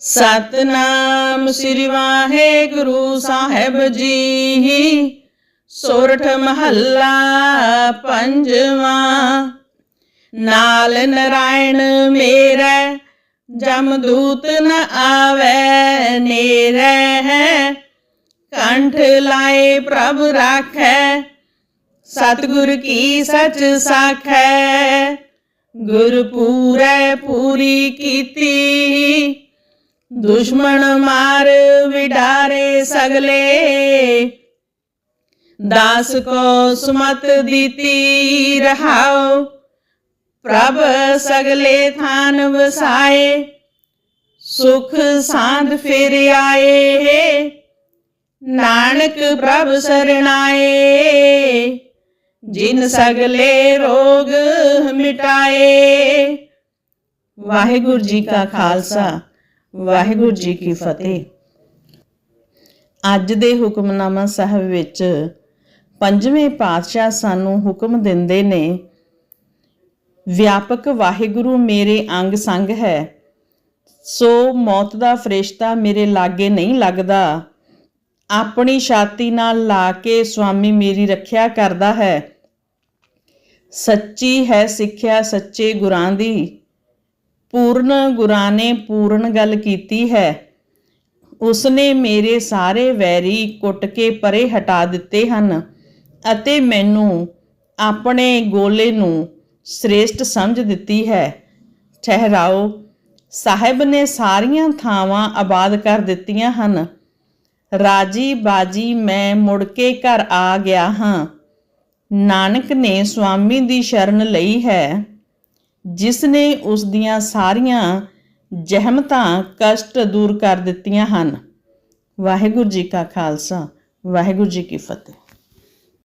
ਸਤਨਾਮ ਸ੍ਰੀ ਵਾਹਿਗੁਰੂ ਸਾਹਿਬ ਜੀ। ਸੋਰਠ ਮਹੱਲਾ ਪੰਜਵਾਂ। ਨਾਲ ਨਰਾਇਣ ਮੇਰਾ ਜਮਦੂਤ ਨ ਆਵੇ ਨੇਰੇ। ਹੈ ਕੰਠ ਲਾਏ ਪ੍ਰਭ ਰਾਖੈ, ਸਤਿਗੁਰ ਕੀ ਸਚ ਸਾਖੈ। ਗੁਰ ਪੂਰੈ ਪੂਰੀ ਕੀਤੀ। ਦੁਸ਼ਮਣ ਮਾਰ ਵਿਡਾਰੇ ਸਗਲੇ। ਦਾਸ ਕੋ ਸੁਮਤ ਦਿੱਤੀ ਰਹਾਉ, ਪ੍ਰਭ ਸਗਲੇ ਥਾਨ ਵਸਾਏ। ਸੁਖ ਸਾਂਦ ਫਿਰ ਆਏ, ਨਾਨਕ ਪ੍ਰਭ ਸਰਣਾਏ। ਜਿਨ ਸਗਲੇ ਰੋਗ ਮਿਟਾਏ। ਵਾਹਿਗੁਰੂ ਜੀ ਕਾ ਖਾਲਸਾ। ਵਾਹਿਗੁਰੂ ਜੀ ਕੀ ਫਤਿਹ। ਅੱਜ ਦੇ ਹੁਕਮਨਾਮਾ ਸਾਹਿਬ ਵਿੱਚ ਪੰਜਵੇਂ ਪਾਤਸ਼ਾਹ ਸਾਨੂੰ ਹੁਕਮ ਦਿੰਦੇ ਨੇ, ਵਿਆਪਕ ਵਾਹਿਗੁਰੂ ਮੇਰੇ ਅੰਗ ਸੰਗ ਹੈ, ਸੋ ਮੌਤ ਦਾ ਫਰਿਸ਼ਤਾ ਮੇਰੇ ਲਾਗੇ ਨਹੀਂ ਲੱਗਦਾ। ਆਪਣੀ ਛਾਤੀ ਨਾਲ ਲਾ ਕੇ ਸੁਆਮੀ ਮੇਰੀ ਰੱਖਿਆ ਕਰਦਾ ਹੈ। ਸੱਚੀ ਹੈ ਸਿੱਖਿਆ ਸੱਚੇ ਗੁਰਾਂ ਦੀ। ਪੂਰਨ ਗੁਰਾਂ ਨੇ ਪੂਰਨ ਗੱਲ ਕੀਤੀ ਹੈ। ਉਸਨੇ ਮੇਰੇ ਸਾਰੇ ਵੈਰੀ ਕੁੱਟ ਕੇ ਪਰੇ ਹਟਾ ਦਿੱਤੇ ਹਨ ਅਤੇ ਮੈਨੂੰ ਆਪਣੇ ਗੋਲੇ ਨੂੰ ਸ੍ਰੇਸ਼ਟ ਸਮਝ ਦਿੱਤੀ ਹੈ। ਠਹਿਰਾਓ, ਸਾਹਿਬ ਨੇ ਸਾਰੀਆਂ ਥਾਵਾਂ ਆਬਾਦ ਕਰ ਦਿੱਤੀਆਂ ਹਨ। ਰਾਜੀ ਬਾਜੀ ਮੈਂ ਮੁੜ ਕੇ ਘਰ ਆ ਗਿਆ ਹਾਂ। ਨਾਨਕ ਨੇ ਸੁਆਮੀ ਦੀ ਸ਼ਰਨ ਲਈ ਹੈ। ਜਿਸ ਨੇ ਉਸ ਦੀਆਂ ਸਾਰੀਆਂ ਜ਼ਹਿਮਤਾਂ, ਕਸ਼ਟ ਦੂਰ ਕਰ ਦਿੱਤੀਆਂ ਹਨ। ਵਾਹਿਗੁਰੂ ਜੀ ਕਾ ਖਾਲਸਾ, ਵਾਹਿਗੁਰੂ ਜੀ ਕੀ ਫਤਿਹ।